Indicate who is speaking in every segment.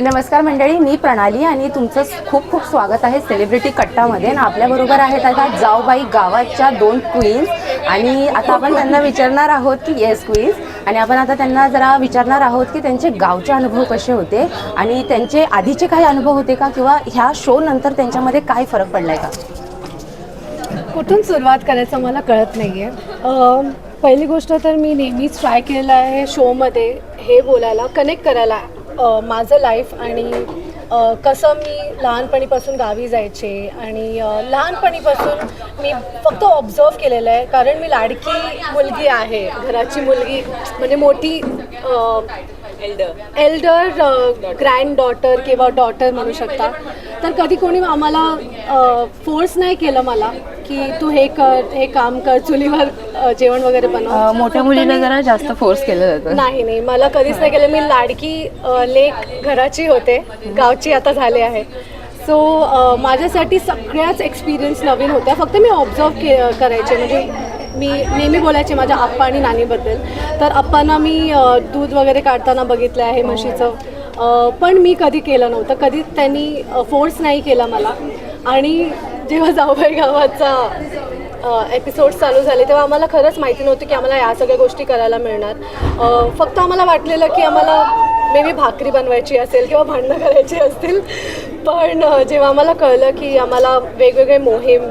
Speaker 1: नमस्कार मंडळी मी प्रणाली आणि तुमचं खूप खूप स्वागत आहे सेलिब्रिटी कट्टामध्ये. आणि आपल्याबरोबर आहेत आता जाऊबाई गावाच्या दोन क्वीन्स आणि आता आपण त्यांना विचारणार आहोत की येस क्वीन्स आणि आपण आता त्यांना जरा विचारणार आहोत की त्यांचे गावचे अनुभव कसे होते? आणि त्यांचे आधीचे काही अनुभव होते का? किंवा ह्या शो नंतर त्यांच्यामध्ये काय फरक पडलाय का?
Speaker 2: कुठून सुरुवात करायचं मला कळत नाही आहे पहिली गोष्ट तर मी नेहमीच ट्राय केलेलं आहे शोमध्ये हे बोलायला कनेक्ट करायला. माझं लाईफ आणि कसं मी लहानपणीपासून गावी जायचे आणि लहानपणीपासून मी फक्त ऑब्झर्व केलेलं आहे. कारण मी लाडकी मुलगी आहे. घराची मुलगी म्हणजे मोठी एल्डर ग्रँड डॉटर किंवा डॉटर म्हणू शकता. तर कधी कोणी आम्हाला फोर्स नाही केलं मला. की तू हे कर हे काम कर चुलीवर जेवण वगैरे बनव.
Speaker 1: मोठ्या
Speaker 2: फक्त
Speaker 1: मुलीला
Speaker 2: मी-
Speaker 1: जरा जास्त फोर्स केलं जातं.
Speaker 2: नाही नाही मला कधीच नाही केलं. मी लाडकी लेक घराची होते. गावची आता झाले आहे. सो माझ्यासाठी सगळ्याच एक्सपिरियन्स नवीन होत्या. फक्त मी ऑब्झर्व के करायचे. म्हणजे मी नेहमी बोलायचे माझ्या आप्पा आणि नानीबद्दल. तर आप्पांना मी दूध वगैरे काढताना बघितलं आहे म्हशीचं. पण मी कधी केलं नव्हतं. कधी त्यांनी फोर्स नाही केला मला. आणि जेव्हा जाऊबाई गावाचा एपिसोड चालू झाले तेव्हा आम्हाला खरंच माहिती नव्हतं की आम्हाला या सगळ्या गोष्टी करायला मिळणार. फक्त आम्हाला वाटलेलं की आम्हाला मे बी भाकरी बनवायची असेल किंवा भांडणं करायची असतील. पण जेव्हा आम्हाला कळलं की आम्हाला वेगवेगळे मोहीम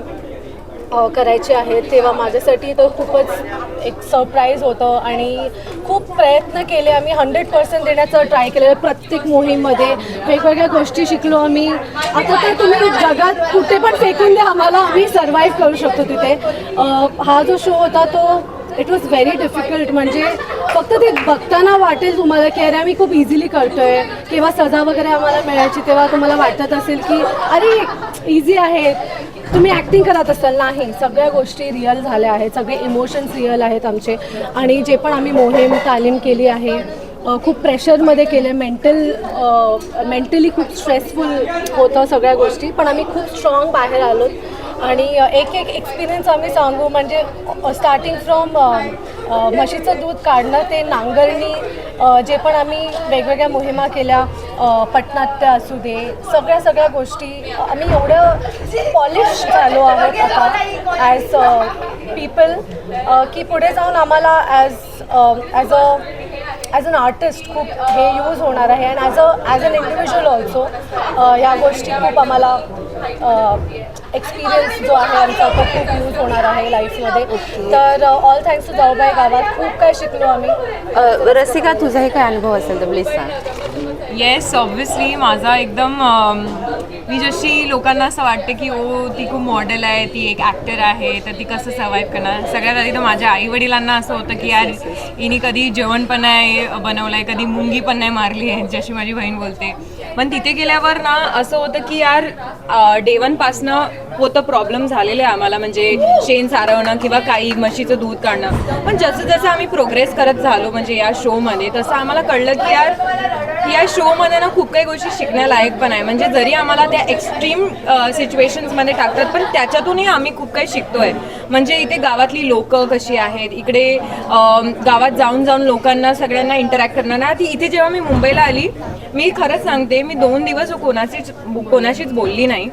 Speaker 2: करायचे आहेत तेव्हा माझ्यासाठी तर खूपच एक सरप्राईज होतं आणि खूप प्रयत्न केले आम्ही हंड्रेड पर्सेंट देण्याचं ट्राय केलेलं. प्रत्येक मोहीममध्ये वेगवेगळ्या गोष्टी शिकलो आम्ही. आता तर तुम्ही जगात कुठे पण फेकून द्या आम्हाला आम्ही सर्वाईव्ह करू शकतो तिथे. हा जो शो होता तो इट वॉज व्हेरी डिफिकल्ट म्हणजे फक्त ते बघताना वाटेल तुम्हाला की अरे आम्ही खूप इझिली करतोय. किंवा सजा वगैरे आम्हाला मिळायची तेव्हा तुम्हाला वाटत असेल की अरे इझी आहे. तुम्ही ॲक्टिंग करत असाल नाही. सगळ्या गोष्टी रिअल झाल्या आहेत. सगळे इमोशन्स रिअल आहेत आमचे. आणि जे पण आम्ही मोहीम तालीम केली आहे खूप प्रेशरमध्ये केले मेंटल मेंटली खूप स्ट्रेसफुल होतं सगळ्या गोष्टी. पण आम्ही खूप स्ट्रॉंग बाहेर आलो आणि एक एक एक्सपिरियन्स आम्ही सांगू. म्हणजे स्टार्टिंग फ्रॉम म्हशीचं दूध काढणं ते नांगरणी जे पण आम्ही वेगवेगळ्या मोहिमा केल्या पटनाट्य असू दे सगळ्या सगळ्या गोष्टी आम्ही एवढं पॉलिश झालो आहोत आता ॲज पीपल की पुढे जाऊन आम्हाला as as a as an artist खूप हे यूज होणार आहे. And as a as an individual also या गोष्टी खूप आम्हाला एक्सपिरियन्स जो आहे आमचा तो खूप यूज होणार आहे लाईफमध्ये तर ऑल थँक्स टू जाऊबाई गावात खूप काही शिकलो आम्ही.
Speaker 1: रसिका तुझाही काय अनुभव असेल तर प्लीज सांग.
Speaker 3: येस ऑब्व्हियसली माझा एकदम मी जशी लोकांना असं वाटतं की ओ ती खूप मॉडेल आहे ती एक ॲक्टर आहे तर ती कसं सर्वाईव्ह करणार? सगळ्यात आधी तर माझ्या आई वडिलांना असं होतं की यार हिने कधी जेवण पण नाही बनवलं आहे कधी मुंगी पण नाही मारली आहे जशी माझी बहीण बोलते. पण तिथे गेल्यावर ना असं होतं की यार डेवनपासनं होतं प्रॉब्लेम झालेले आहे आम्हाला म्हणजे शेण सारवणं किंवा काही म्हशीचं दूध काढणं. पण जसं जसं आम्ही प्रोग्रेस करत झालो म्हणजे या शोमध्ये तसं आम्हाला कळलं की यार या शोमध्ये ना खूप काही गोष्टी शिकण्यालायक पण आहे. म्हणजे जरी आम्हाला त्या एक्स्ट्रीम सिच्युएशन्समध्ये टाकतात पण त्याच्यातूनही आम्ही खूप काही शिकतोय. म्हणजे इथे गावातली लोकं कशी आहेत? इकडे गावात जाऊन जाऊन लोकांना सगळ्यांना इंटरॅक्ट करणार. ना ती इथे जेव्हा मी मुंबईला आली मी खरंच सांगते मी दोन दिवस कोणाचीच कोणाशीच बोलली नाही.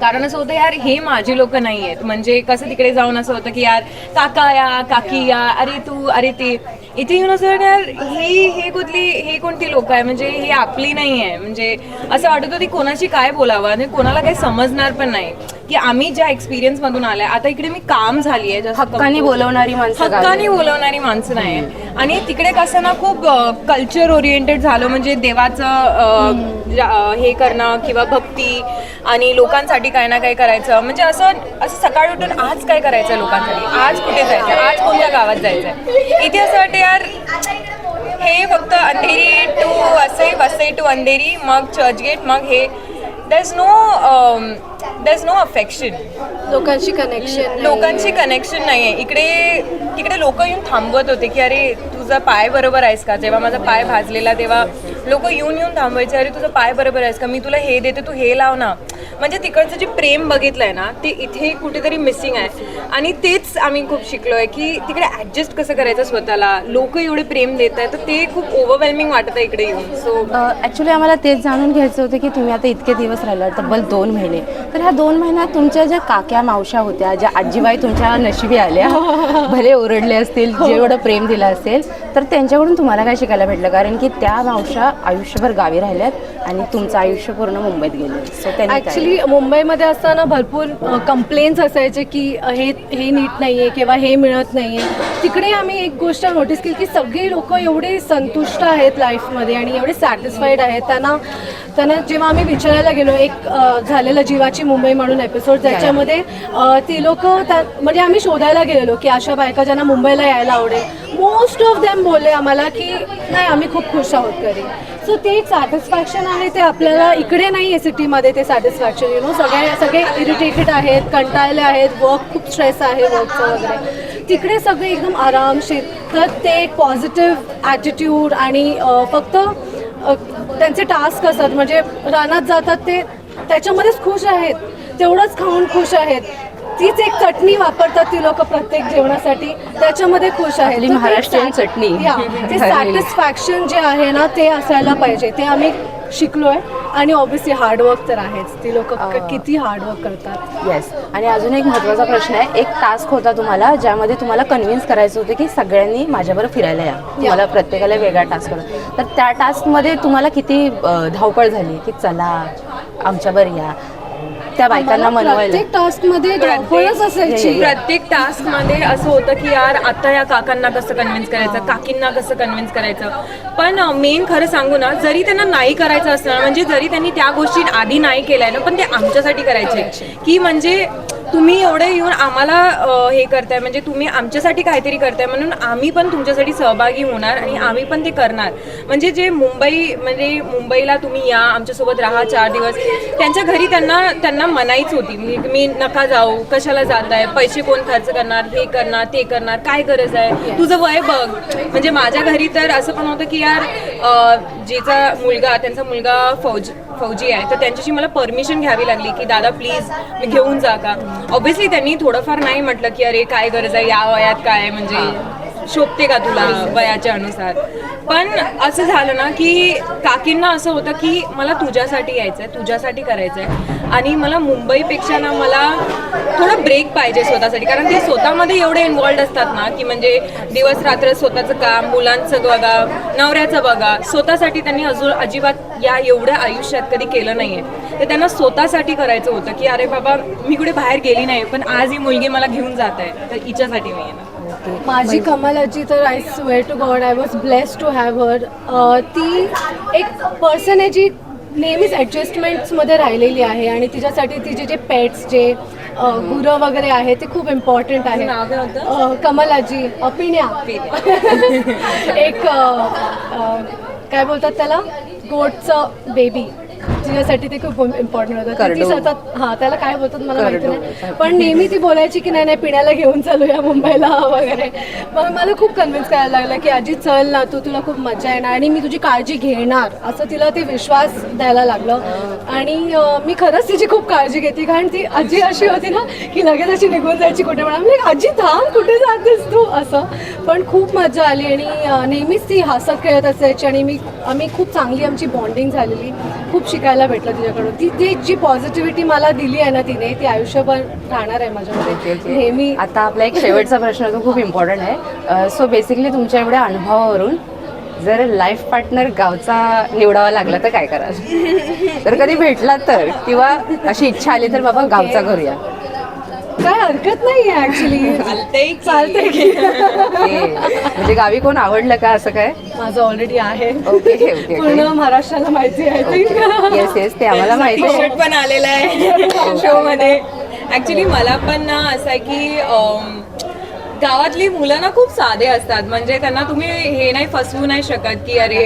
Speaker 3: कारण असं होतं यार हे माझी लोक नाही आहेत. म्हणजे कसं तिकडे जाऊन असं होतं की यार काका या काकी या अरे तू अरे ते. इथे येऊन असं वाटतं यार ही हे कुठली हे कोणती लोक आहे म्हणजे ही आपली नाही आहे. म्हणजे असं वाटत होती कोणाशी काय बोलावं? आणि कोणाला काही समजणार पण नाही. की आम्ही ज्या एक्सपिरियन्स मधून आलाय आता इकडे मी काम झाली आहे
Speaker 1: हक्कानी बोलवणारी माणसं
Speaker 3: हक्कानी. बोलवणारी माणसं नाही आणि तिकडे कसं ना खूप कल्चर ओरिएंटेड झालं म्हणजे देवाचं हे करणं किंवा भक्ती आणि लोकांसाठी काय ना काय करायचं. म्हणजे असं असं सकाळी उठून आज काय करायचं लोकांसाठी? आज कुठे जायचं आज कोणत्या गावात जायचं इथे असं वाटतं यार हे फक्त अंधेरी टू वसई वसई टू अंधेरी मग चर्चगेट मग हे. There is no there is no affection
Speaker 2: लोकांशी कनेक्शन
Speaker 3: लोकांची कनेक्शन नाही आहे इकडे तिकडे लोक येऊन थांबवत होते की अरे तुझा पाय बरोबर आहेस का? जेव्हा माझा पाय भाजलेला तेव्हा लोक येऊन येऊन थांबवायचे अरे तुझा पाय बरोबर आहेस का? मी तुला हे देते तू हे लाव ना. म्हणजे तिकडचं जे प्रेम बघितलंय ना ते इथे कुठेतरी मिसिंग आहे. आणि तेच आम्ही खूप शिकलोय की तिकडे ऍडजस्ट कसं करायचं स्वतःला? लोक एवढे प्रेम देत आहेत तर ते खूप ओव्हरवेल्मिंग वाटत आहे इकडे येऊन. सो
Speaker 1: ॲक्च्युली आम्हाला तेच जाणून घ्यायचं होतं की तुम्ही आता इतके दिवस राहिला तब्बल दोन महिने. तर ह्या दोन महिन्यात तुमच्या ज्या काक्या मावशा होत्या ज्या आजीबाई तुमच्या नशिबी आल्या भले ओरडले असतील जेवढं प्रेम दिलं असेल तर त्यांच्याकडून तुम्हाला काय शिकायला भेटलं? कारण की त्या मावशा आयुष्यभर गावी राहिल्यात आणि तुमचं आयुष्य पूर्ण मुंबईत गेले सो त्यांनी काय?
Speaker 2: ॲक्च्युली मुंबईमध्ये असताना भरपूर कंप्लेंट्स असायचे की अ, हे हे नीट नाही आहे किंवा हे मिळत नाही आहे तिकडे आम्ही एक गोष्ट नोटीस केली की सगळे लोक एवढे संतुष्ट आहेत लाईफमध्ये आणि एवढे सॅटिस्फाईड आहेत. त्यांना त्यांना जेव्हा आम्ही विचारायला गेलो एक अ, झालेलं जीवाची मुंबई म्हणून एपिसोड ज्याच्यामध्ये अ, ती लोक म्हणजे आम्ही शोधायला गेलेलो की अशा बायका ज्यांना मुंबईला यायला आवडेल. मोस्ट ऑफ देम बोलले आम्हाला की नाही आम्ही खूप खुश आहोत घरी. सो ते एक सॅटिस्फॅक्शन आहे ते आपल्याला इकडे नाही आहे सिटीमध्ये ते सॅटिस्फॅक्शन यु नो सगळे सगळे इरिटेटेड आहेत कंटाळले आहेत वर्क खूप स्ट्रेस आहे वर्कचं वगैरे. तिकडे सगळे एकदम आरामशीर. तर ते एक पॉझिटिव्ह ॲटिट्यूड आणि फक्त त्यांचे टास्क असतात. म्हणजे रानात जातात ते त्याच्यामध्येच खुश आहेत. तेवढंच खाऊन खुश आहेत. तीच एक चटणी वापरतात ती लोक प्रत्येक जेवणासाठी. त्याच्यामध्ये खुश ते
Speaker 1: महाराष्ट्रीयन चटणी.
Speaker 2: ते सॅटिस्फॅक्शन जे आहे ना ते असायला पाहिजे. ते आम्ही शिकलोय आणि ऑब्व्हियसली हार्डवर्क तर आहेच. ती लोक किती हार्डवर्क करतात.
Speaker 1: येस आणि अजून एक महत्त्वाचा प्रश्न आहे. एक टास्क होता तुम्हाला ज्यामध्ये तुम्हाला कन्व्हिन्स करायचं होतं की सगळ्यांनी माझ्याबरोबर फिरायला या. तुम्हाला प्रत्येकाला वेगळा टास्क होता तर त्या टास्कमध्ये तुम्हाला किती धावपळ झाली की चला आमच्यावर या. त्या बायकांना मनवायला.
Speaker 2: प्रत्येक टास्कमध्ये धावपळच असायची
Speaker 3: प्रत्येक टास्कमध्ये असं होतं की यार आता या काकांना कसं कन्व्हिन्स करायचं काकींना कसं कन्व्हिन्स करायचं? पण मेन खरं सांगू ना जरी त्यांना नाही करायचं असलं ना, म्हणजे जरी त्यांनी त्या गोष्टी आधी नाही केल्या ना पण ते आमच्यासाठी करायचे. की म्हणजे तुम्ही एवढे येऊन आम्हाला अं, हे करताय म्हणजे तुम्ही आमच्यासाठी काहीतरी करताय म्हणून आम्ही पण तुमच्यासाठी सहभागी होणार आणि आम्ही पण ते करणार. म्हणजे जे मुंबई म्हणजे मुंबईला तुम्ही या आमच्यासोबत राहा चार दिवस त्यांच्या घरी त्यांना त्यांना मनाईच होती. मी तुम्ही नका जाऊ कशाला जात आहे पैसे कोण खर्च करणार हे करणार ते करणार काय गरज आहे? तुझं वय बघ. म्हणजे माझ्या घरी तर असं पण होतं की यार जेचा जिचा मुलगा त्यांचा मुलगा फौज फौजी आहे तर त्यांच्याशी मला परमिशन घ्यावी लागली की दादा प्लीज मी घेऊन जा का? ऑब्व्हियसली त्यांनी थोडंफार नाही म्हटलं की अरे काय गरज आहे? या वयात काय म्हणजे शोभते का तुला वयाच्या अनुसार? पण असं झालं ना की काकींना असं होतं की मला तुझ्यासाठी यायचं आहे तुझ्यासाठी करायचं आहे आणि मला मुंबईपेक्षा ना मला थोडं ब्रेक पाहिजे स्वतःसाठी. कारण ते स्वतःमध्ये एवढे इन्वॉल्ड असतात ना की म्हणजे दिवस रात्र स्वतःचं काम मुलांचं बघा नवऱ्याचं बघा. स्वतःसाठी त्यांनी अजून अजिबात या एवढ्या आयुष्यात कधी केलं नाहीये. तर त्यांना स्वतःसाठी करायचं होतं की अरे बाबा मी कुठे बाहेर गेली नाही पण आज ही मुलगी मला घेऊन जात आहे. तर हिच्यासाठी मी येणार.
Speaker 2: माझी कमलाची तर I swear to God I was bless to have her ती एक पर्सन आहे जी नेहमीच ॲडजस्टमेंट्समध्ये राहिलेली आहे आणि तिच्यासाठी तिचे जे पेट्स जे गुरं वगैरे आहे ते खूप इम्पॉर्टंट आहे. कमलाजी अ, पिण्या. एक काय बोलतात त्याला? गोटचं बेबी तिच्यासाठी ते खूप इम्पॉर्टंट होतं. ती-. सतत हा त्याला काय बोलतात मला माहिती. नाही. पण नेहमी ती बोलायची की नाही नाही पिण्याला घेऊन चालूया मुंबईला वगैरे. मग मला खूप कन्व्हिन्स करायला लागलं की आजी चल ना तू तुला खूप मजा येणार आणि मी तुझी काळजी घेणार. असं तिला ते विश्वास द्यायला लागलं. आणि मी खरंच तिची खूप काळजी घेते. कारण ती आजी अशी होती ना की लगेच अशी निघून जायची कुठे म्हणा आजी थांब कुठे जातेस तू? असं. पण खूप मजा आली आणि नेहमीच ती हसत खेळत असायची आणि मी आम्ही खूप चांगली आमची बॉन्डिंग झालेली. खूप शिकायला भेटलं तिच्याकडून. ती ती जी पॉझिटिव्हिटी मला दिली आहे ना तिने ती आयुष्यभर राहणार आहे माझ्यामध्ये. नेहमी
Speaker 1: आता आपला एक शेवटचा प्रश्न तो खूप इम्पॉर्टंट आहे. सो बेसिकली तुमच्या एवढ्या अनुभवावरून जर लाईफ पार्टनर गावचा निवडावा लागला तर काय कराल? तर कधी भेटला तर किंवा अशी इच्छा आली तर बाबा गावचा करूया.
Speaker 2: काय हरकत नाही ऍक्च्युली
Speaker 3: चालतंय?
Speaker 2: चालतंय की.
Speaker 1: म्हणजे गावी कोण आवडलं का असं काय?
Speaker 2: माझं ऑलरेडी आहे.
Speaker 1: Okay okay okay.
Speaker 2: पूर्ण महाराष्ट्राला माहिती आहे.
Speaker 1: येस येस ते आम्हाला माहिती आहे.
Speaker 3: शर्ट पण आलेला आहे शो मध्ये ऍक्च्युली मला पण ना असं आहे की अम, गावातली मुलं ना खूप साधे असतात. म्हणजे त्यांना तुम्ही हे नाही फसवू नाही शकत की अरे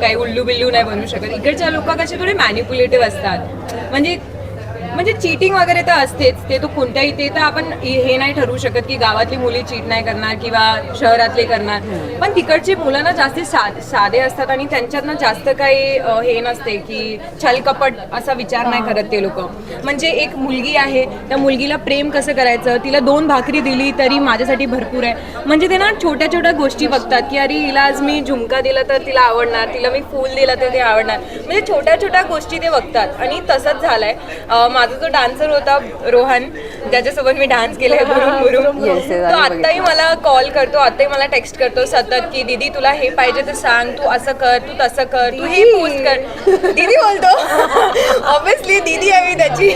Speaker 3: काही उल्लू बिल्लू नाही बनवू शकत. इकडच्या लोक कसे थोडे मॅनिप्युलेटिव्ह असतात. म्हणजे म्हणजे चिटिंग वगैरे तर असतेच. ते तो कोणत्याही ते तर आपण हे नाही ठरवू शकत की गावातली मुली चीट नाही करणार किंवा शहरातले करणार. पण तिकडची मुलं ना जास्ती साधे असतात आणि त्यांच्यात ना जास्त काही हे नसते की छलकपट असा विचार नाही करत ते लोक. म्हणजे एक मुलगी आहे त्या मुलगीला प्रेम कसं करायचं? तिला दोन भाकरी दिली तरी माझ्यासाठी भरपूर आहे. म्हणजे ते ना छोट्या छोट्या गोष्टी बघतात की अरे हिला आज मी झुमका दिला तर तिला आवडणार तिला मी फूल दिलं तर ते आवडणार. म्हणजे छोट्या छोट्या गोष्टी ते बघतात. आणि तसंच झालंय. माझं माझा जो डान्सर होता रोहन ज्याच्यासोबत मी डान्स केलाय गुरुम गुरुम
Speaker 1: Yes, yes,
Speaker 3: तो
Speaker 1: आम्ही
Speaker 3: आत्ताही मला कॉल करतो आत्ताही मला टेक्स्ट करतो सतत की दीदी तुला हे पाहिजे तर सांग तू असं कर तू तसं कर तू हे पोस्ट कर. दीदी बोलतो. ऑब्विसली दीदी आहे मी त्याची.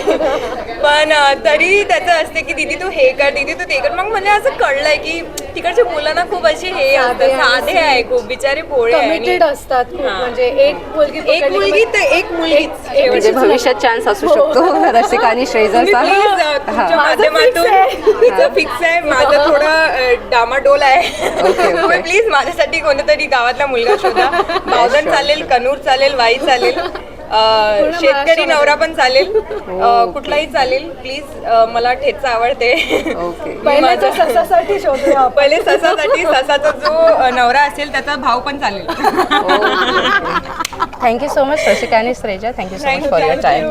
Speaker 3: पण अं, तरी त्याचं असते की दीदी तू हे कर दीदी तू ते कर. मग मला असं कळलंय की तिकडच्या मुलांना खूप अशी हे असतात साधे आहे खूप बिचारे आहे
Speaker 2: कमिटेड असतात खूप
Speaker 3: हा.
Speaker 2: म्हणजे एक मुलगी
Speaker 3: एक
Speaker 2: पकडली
Speaker 3: मुलगी
Speaker 2: मग-
Speaker 3: तर एक मुलगीच
Speaker 2: एक-
Speaker 1: म्हणजे भविष्यात चान्स असू शकतो रसिका आणि श्रेजरचा
Speaker 3: प्लीज तुमच्या माध्यमातून तिचं फिक्स आहे. माझं थोडं अ, डामाडोल आहे. तुम्ही प्लीज माझ्यासाठी कोणतरी गावातला मुलगा शोधा. बावधन चालेल कनूर चालेल वाई चालेल. शेतकरी. नवरा पण चालेल. अ, कुठलाही चालेल प्लीज मला ठेचा आवडते.
Speaker 1: ओके.
Speaker 2: पहिले ससासाठी शोधूया आपण.
Speaker 3: पहिले ससासाठी ससाचा जो अ, नवरा असेल त्याचा भाव पण चालेल.
Speaker 1: थँक्यू सो मच आणि Shreja. Thank you so much for your time